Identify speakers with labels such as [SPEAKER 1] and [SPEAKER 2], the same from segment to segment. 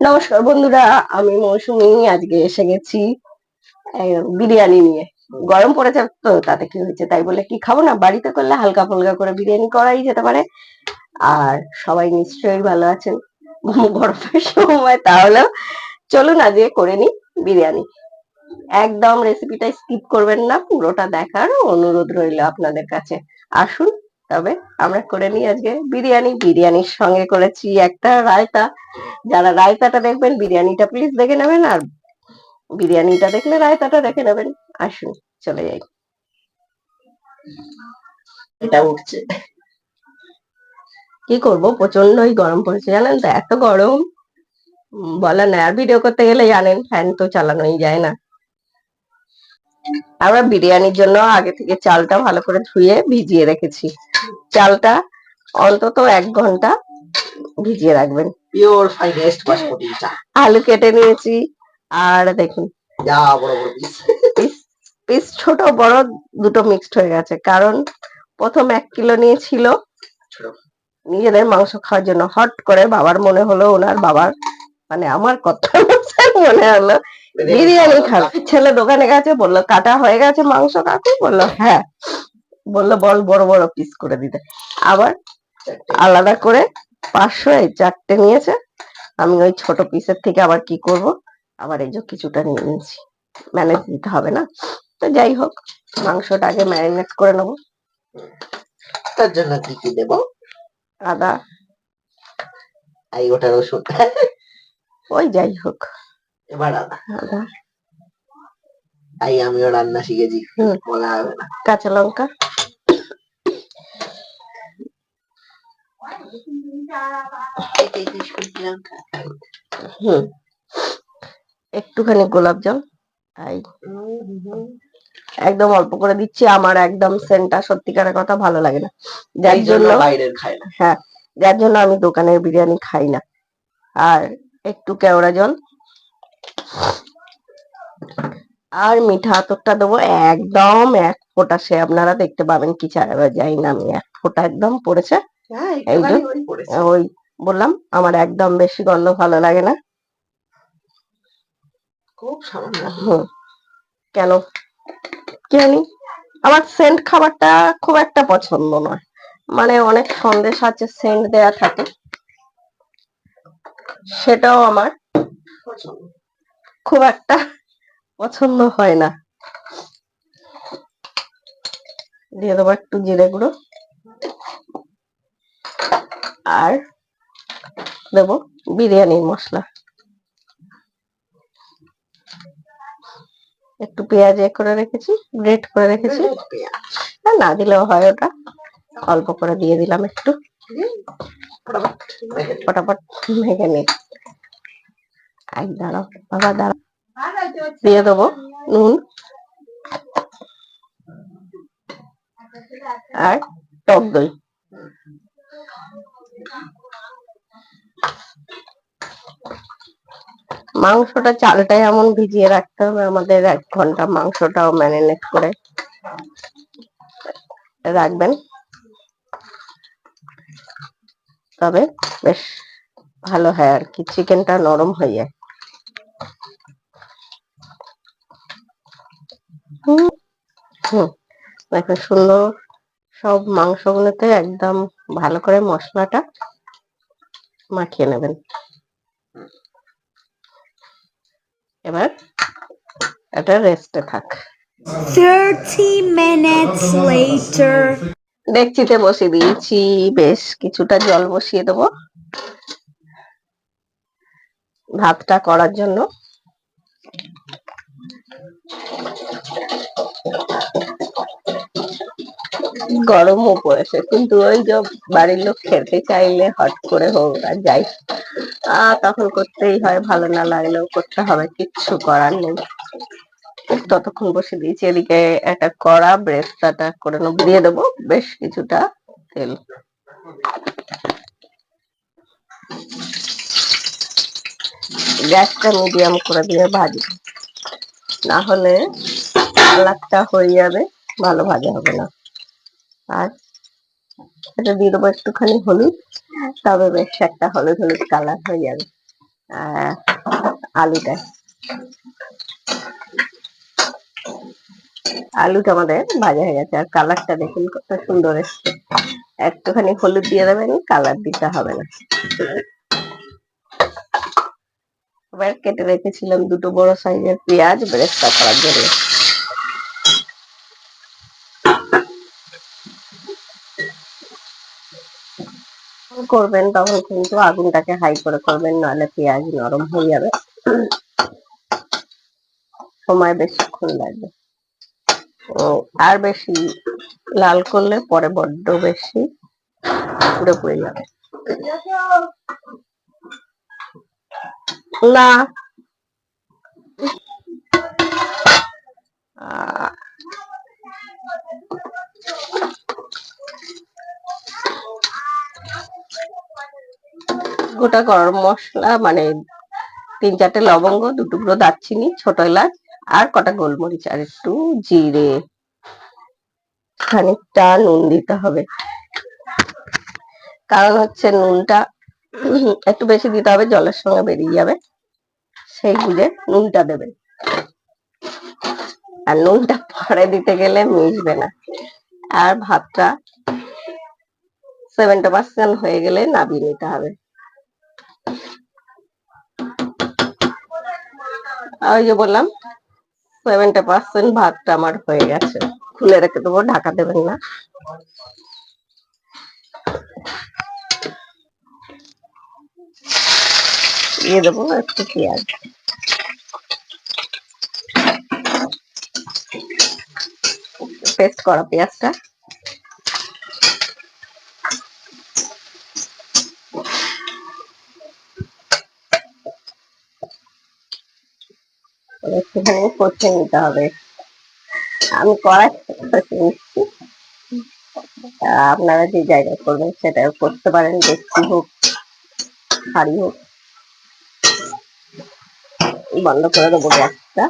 [SPEAKER 1] নমস্কার বন্ধুরা, আমি মৌসুমি, আজকে এসে গেছি বিরিয়ানি নিয়ে। গরম পড়েছে তো, তাতে কি হয়েছে তাই বলে কি খাব না? বাড়িতে করলে হালকা ফুলকা করে বিরিয়ানি করাই যেতে পারে। আর সবাই নিশ্চয়ই ভালো আছেন। গরমের সময় তাহলেও চলুন আজকে করে নি বিরিয়ানি। একদম রেসিপিটা স্কিপ করবেন না, পুরোটা দেখার অনুরোধ রইল আপনাদের কাছে। আসুন তবে আমরা করে নিই আজকে বিরিয়ানি। বিরিয়ানির সঙ্গে করেছি একটা রায়তা। যারা রায়তাটা দেখবেন, বিরিয়ানিটা প্লিজ দেখে নেবেন আর বিরিয়ানিটা দেখলে রায়তাটা দেখে নেবেন। আসুন, চলে যাই। এটা উঠছে। কি করব? প্রচন্ডই গরম পড়েছে, জানেন তো? এত গরম। বলার নাই আর ভিডিও করতে গেলে জানেন ফ্যান তো চালানোই যায় না। আমরা বিরিয়ানির জন্য আগে থেকে চালটা ভালো করে ধুয়ে ভিজিয়ে রেখেছি। চালটা অন্তত এক ঘণ্টা ভিজিয়ে রাখবেন।
[SPEAKER 2] পিওর ফাইনেস্ট বাসমতি
[SPEAKER 1] আলু কেটে নিয়েছি আর দেখুন।
[SPEAKER 2] যা বড় বড় পিস
[SPEAKER 1] ছোট বড় দুটো মিক্সড হয়ে গেছে। কারণ প্রথম এক কিলো নিয়েছিল। নিজেদের মাংস খাওয়ার জন্য। হট করে বাবার মনে হলো ওনার বাবার। মানে আমার কথা। মনে হলো। বিরিয়ানি খাবে। ছেলে দোকানে গেছে বলল কাটা হয়ে গেছে মাংস কাকু? বলল হ্যাঁ। বলল বল বড় বড় পিস করে দিতে। আবার আলাদা করে পাঁচশো এই চারটে নিয়েছে। আমি ওই ছোট পিসের থেকে আবার কি করব? আবার এই যে কিছুটা নিয়ে নিয়েছি। ম্যানেজ দিতে হবে না? তো যাই হোক মাংসটা আগে ম্যারিনেট করে নেব।
[SPEAKER 2] তার জন্য কি কি দেব?
[SPEAKER 1] আদা।
[SPEAKER 2] এই ওটা রসুন।
[SPEAKER 1] ওই যাই হোক।
[SPEAKER 2] এবার আদা
[SPEAKER 1] আদা
[SPEAKER 2] তাই আমিও রান্না শিখেছি বলা হবে না।
[SPEAKER 1] কাঁচা লঙ্কা। হুম। একটুখানি গোলাপ জল। এই একদম অল্প করে দিচ্ছি আমার একদম সেন্টটা সত্যিকারের কথা ভালো লাগে না। যার
[SPEAKER 2] জন্য বাইরের খায় না।
[SPEAKER 1] হ্যাঁ যার জন্য আমি দোকানের বিরিয়ানি খাই না। আর একটু কেওড়া জল। আর মিঠা আতরটা দেবো একদম এক ফোঁটা। সে আপনারা দেখতে পাবেন কি চাই যাই না আমি এক ফোঁটা একদম পড়েছে।
[SPEAKER 2] হ্যাঁ
[SPEAKER 1] এই যে,
[SPEAKER 2] ওই
[SPEAKER 1] বললাম আমার একদম বেশি গন্ধ ভালো লাগে না।
[SPEAKER 2] খুব সামান্য।
[SPEAKER 1] কেন? কি জানি আমার সেন্ট খাবারটা খুব একটা পছন্দ নয়। মানে অনেক সন্দেশ আছে সেন্ট দেয়া থাকে। সেটাও আমার
[SPEAKER 2] পছন্দ।
[SPEAKER 1] খুব একটা পছন্দ হয় না। দিয়ে দেবো একটু জিরে গুঁড়ো। আর দেবো বিরিয়ানির মশলা। একটু পেঁয়াজ এ করে রেখেছি গ্রেট করে রেখেছি। না দিলেও হয় ওটা। অল্প করে দিয়ে দিলাম একটু।
[SPEAKER 2] ফটাফট মেখে নিই।
[SPEAKER 1] এক দাঁড়াও, বাবা দাঁড়াও। দিয়ে দেবো নুন। আর টক দই। মাংসটা চালটাই এমন ভিজিয়ে রাখতে হবে, আমাদের এক ঘণ্টা মাংসটাও ম্যারিনেট করে রাখবেন। তবে বেশ ভালো হয় আর কি, চিকেনটা নরম হয়ে যায়। হুম দেখুন সুন্দর সব মাংসগুলোতে একদম ভালো করে মশলাটা মাখিয়ে নেবেন। এবার এটা রেস্টে থাক।
[SPEAKER 3] 30 minutes later.
[SPEAKER 1] ডেকচিতে বসিয়ে দিয়েছি বেশ কিছুটা জল বসিয়ে দেবো। ভাতটা করার জন্য। গরমও পড়েছে, কিন্তু ওই যে বাড়ির লোক খেতে চাইলে হট করে হোক আর যাই। তখন করতেই হয়, ভালো না লাগলেও করতে হবে, কিচ্ছু করার নেই। ততক্ষণ বসে দিয়েছি, এদিকে একটা কড়া ব্রেস্তাটা করে নেব, দিয়ে দেবো বেশ কিছুটা তেল। গ্যাসটা মিডিয়াম করে দিয়ে ভাজি। না হলে কালারটা হয়ে যাবে, ভালো ভাজা হবে না। আর এটা দিয়ে দেবো একটুখানি হলুদ, তবে বেশ একটা হলুদ হলুদ কালার হয়ে যাবে। আলুটা। আলুটা আমাদের ভাজা হয়ে গেছে, আর কালারটা দেখুন কত সুন্দর এসছে। একটুখানি হলুদ দিয়ে দেবেন কালার দিতে হবে না। এবার কেটে রেখেছিলাম দুটো বড় সাইজের পেঁয়াজ বেরেস্তা করার জন্য। করবেন তখন কিন্তু আগুনটাকে হাই করে করবেন, নাহলে পেঁয়াজ নরম হয়ে যাবে। সময় বেশিক্ষণ লাগবে। আর বেশি লাল করলে পরে বড্ড বেশি পুড়ে যাবে। না গোটা গরম মশলা মানে তিন চারটে লবঙ্গ, দু টুকরো দারচিনি, ছোট এলাচ, আর কটা গোলমরিচ, আর একটু জিরে। খানিকটা নুন দিতে হবে। কারণ হচ্ছে নুনটা একটু বেশি দিতে হবে, জলের সঙ্গে বেরিয়ে যাবে। সেই বুঝে নুনটা দেবেন আর নুনটা পরে দিতে গেলে মিশবে না। আর ভাতটা সেভেন্টি পার্সেন্ট হয়ে গেলে নামিয়ে নিতে হবে। ওই যে বললাম সেভেন্টি পার্সেন্ট ভাতটা আমার হয়ে গেছে। খুলে রেখে দেবো, ঢাকা দেবেন না। দিয়ে দেবো একটু পেঁয়াজ। পেস্ট করা পেঁয়াজটা। একটুখানি নিতে হবে। আমি আহ, আপনারা যে জায়গায় করবেন সেটা করতে পারেন ডেকচি হোক হাড়ি হোক। বন্ধ করে দেবো গ্যাসটা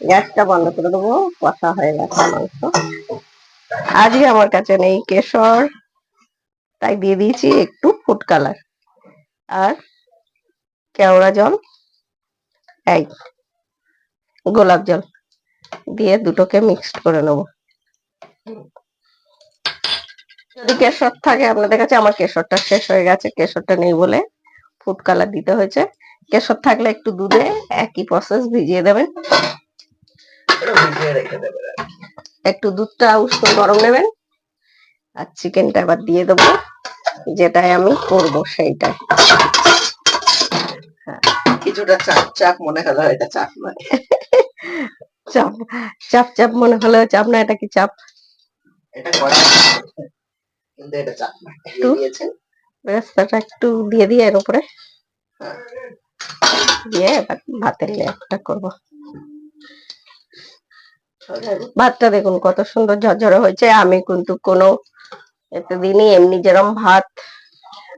[SPEAKER 1] গ্যাসটা বন্ধ করে দেবো কষা হয়ে গেছে মাংস। আজকে আমার কাছে নেই কেশর, তাই দিয়ে দিয়েছি একটু ফুড কালার। আর কেওড়া জল, এই গোলাপ জল দিয়ে দুটোকে মিক্সড করে নেব। যদি কেশর থাকে আপনাদের কাছে আমার কেশরটা শেষ হয়ে গেছে। কেশরটা নেই বলে ফুড কালার দিতে হয়েছে। কেশর থাকলে একটু দুধে একই প্রসেস ভিজিয়ে দেবেন। একটু দুধটা উষ্ণ গরম নেবেন। আর চিকেনটা এবার দিয়ে দেবো। যেটাই আমি করব সেইটাই।
[SPEAKER 2] কিছুটা চাপ চাপ মনে হলো এটা চাপ নয়।
[SPEAKER 1] চাপ চাপ চাপ মনে হলেও চাপ না এটা কি চাপ?
[SPEAKER 2] এটা কিন্তু এটা চাপ দিয়েছেন
[SPEAKER 1] বেরেস্তাটা একটু দিয়ে দিয়ে এর উপরে।
[SPEAKER 2] হ্যাঁ।
[SPEAKER 1] দিয়ে এবার ভাতের লেয়ারটা করব। ভাতটা দেখুন কত সুন্দর ঝরঝরে হয়েছে। আমি কিন্তু কোনো এতদিনই এমনি যেরম ভাত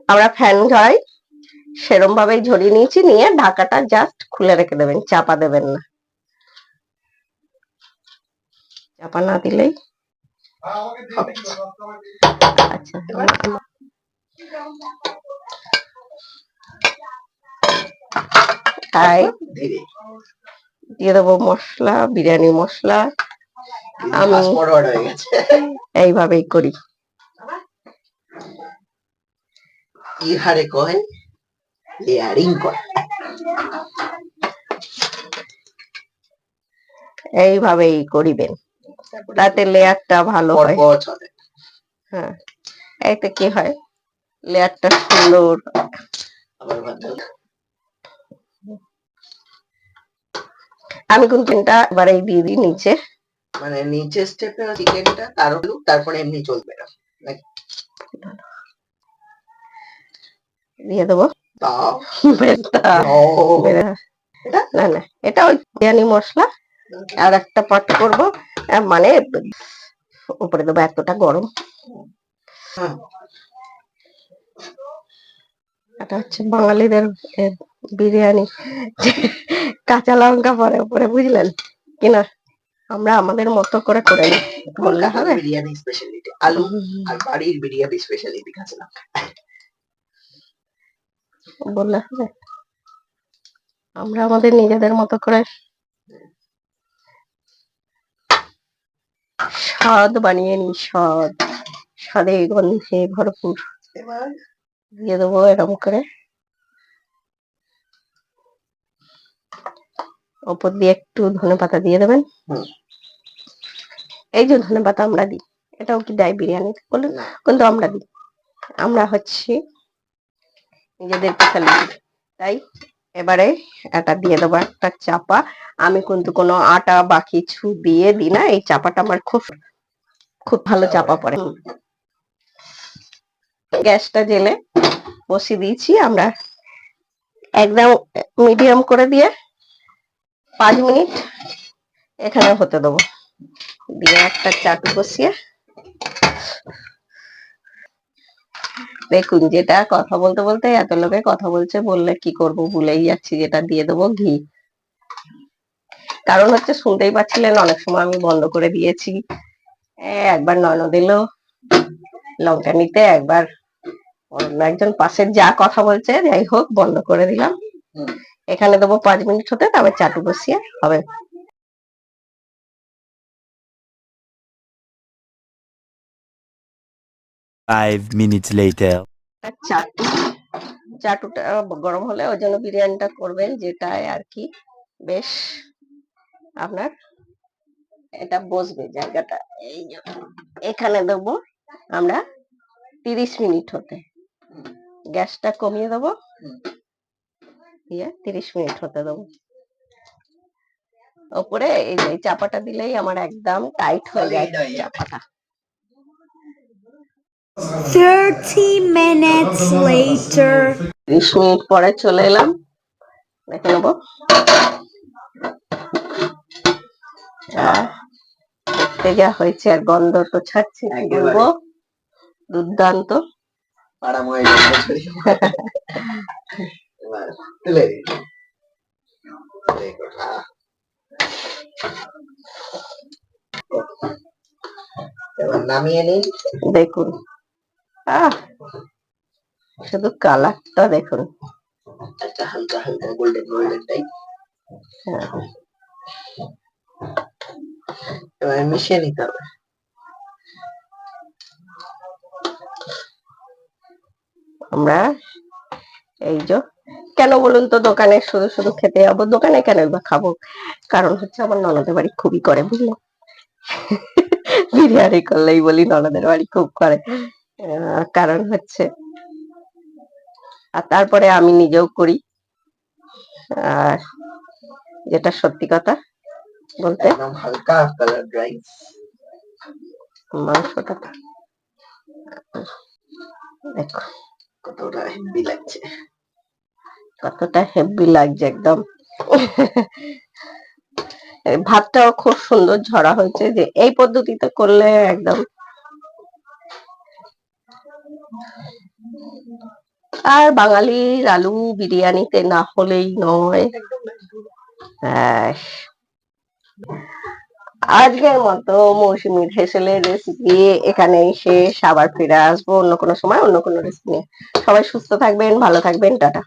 [SPEAKER 1] আমরা ফ্যান ঝরাই সেরম ভাবেই ঝরিয়ে নিয়েছি। নিয়ে ঢাকাটা জাস্ট খুলে রেখে দেবেন চাপা দেবেন না। চাপা না দিলেই
[SPEAKER 2] ধীরে
[SPEAKER 1] দিয়ে দেবো মশলা বিরিয়ানি মশলা। আমি- এইভাবেই করি।
[SPEAKER 2] কি হারে কয়? লেয়ারিং
[SPEAKER 1] এইভাবেই করিবেন। তাতে লেয়ারটা ভালো হয়। হ্যাঁ এতে কি হয়? লেয়ারটা সুন্দর। আমি কোন এটা এবার এই দিয়ে দিই নিচে।
[SPEAKER 2] মানে নিচে স্টেপে চিকেনটা তার তারপরে এমনি চলবে না।
[SPEAKER 1] দিয়ে দেবো? না না এটা ওই বিরিয়ানি মশলা। আর একটা পাট করব। মানে উপরে দেবো এতটা গরম। এটা হচ্ছে বাঙালিদের বিরিয়ানি। কাঁচা লঙ্কা পরে উপরে বুঝলেন? কিনা? আমরা আমাদের মতো করে করে নিই। বললে হবে?
[SPEAKER 2] বিরিয়ানি স্পেশালিটি আলু আর বাড়ির বিরিয়ানি স্পেশালিটি কাঁচা লঙ্কা।
[SPEAKER 1] বললে হবে? আমরা আমাদের নিজেদের মতো করে স্বাদ বানিয়ে নিই স্বাদ। স্বাদে গন্ধে ভরপুর।
[SPEAKER 2] এবার
[SPEAKER 1] দিয়ে দেবো এরকম করে। ওপর দিয়ে একটু ধনে পাতা দিয়ে দেবেন। এই যে ধনে পাতা আমরা দিই এটাও কি দেয় বিরিয়ানিতে বলুন? কিন্তু আমরা দিই। আমরা হচ্ছে নিজেদের তাই? এবারে এটা দিয়ে দেবো একটা চাপা। আমি কিন্তু কোনো আটা বা কিছু দিয়ে দিই না এই চাপাটা আমার খুব খুব ভালো চাপা। পড়ে। গ্যাসটা জেলে বসিয়ে দিয়েছি আমরা। একদম মিডিয়াম করে দিয়ে পাঁচ মিনিট এখানে হতে দেবো। দিয়ে একটা চাটু বসিয়ে দেখুন যেটা কথা বলতে বলতে এত লোকে কথা বলছে বললে কি করব ভুলেই যাচ্ছি যেটা দিয়ে দেবো ঘি। কারণ হচ্ছে শুনতেই পাচ্ছিলেন অনেক সময় আমি বন্ধ করে দিয়েছি। একবার ননদ এলো লঙ্কা নিতে একবার। অন্য একজন পাশের যা কথা বলছে যাই হোক বন্ধ করে দিলাম। এখানে দেবো পাঁচ মিনিট হতে তারপর চাটু বসিয়ে হবে।
[SPEAKER 4] Five minutes later.
[SPEAKER 1] চাটু চাটুটা গরম হলে ওই জন্য বিরিয়ানিটা করবেন যেটায় আর কি বেশ আপনার এটা বসবে জায়গাটা। এই এখানে দেবো আমরা তিরিশ মিনিট হতে। গ্যাসটা কমিয়ে দেবো। দিয়ে তিরিশ মিনিট হতে দেবো। ওপরে এই চাপাটা দিলেই আমার একদম টাইট হয়ে যায়
[SPEAKER 2] হয়ে যাবে।
[SPEAKER 1] চাপাটা।
[SPEAKER 3] 30 minutes later.
[SPEAKER 1] ত্রিশ মিনিট পরে চলে এলাম। দেখে নেব। আহ, দেখতে যা হয়েছে আর গন্ধ তো ছাড়ছে
[SPEAKER 2] একেবারে।
[SPEAKER 1] বলব। দুর্দান্ত।
[SPEAKER 2] দেখুন, আহ।
[SPEAKER 1] শুধু কালারটা দেখুন।
[SPEAKER 2] একটা হালকা হালকা গোল্ডেন গোল্ডেন টাইপ
[SPEAKER 1] হ্যাঁ,
[SPEAKER 2] এবার মিশিয়ে নিতে হবে।
[SPEAKER 1] আমরা এই যে কেন বলুন তো দোকানে শুধু শুধু খেতে যাব? দোকানে কেন বা খাব? কারণ হচ্ছে আমার ননদের বাড়ি খুবই করে বুঝলেন বিরিয়ানি করলেই বলি ননদের বাড়ি খুব করে। কারণ হচ্ছে আর তারপরে আমি নিজেও করি। আর যেটা সত্যি কথা বলতে
[SPEAKER 2] হালকা কালার রাইস
[SPEAKER 1] মাংসটা দেখো।
[SPEAKER 2] কতটা হেভি লাগছে।
[SPEAKER 1] কতটা হেভি লাগছে একদম। ভাতটাও খুব সুন্দর ঝরা হয়েছে যে এই পদ্ধতিতে করলে একদম আর বাঙালির আলু বিরিয়ানিতে না হলেই নয়। আজকের মতো মৌসুমির হেসেলের রেসিপি এখানে এসে আবার ফিরে আসব অন্য কোনো সময়, অন্য কোনো রেসিপি নিয়ে। সবাই সুস্থ থাকবেন, ভালো থাকবেন, টাটা।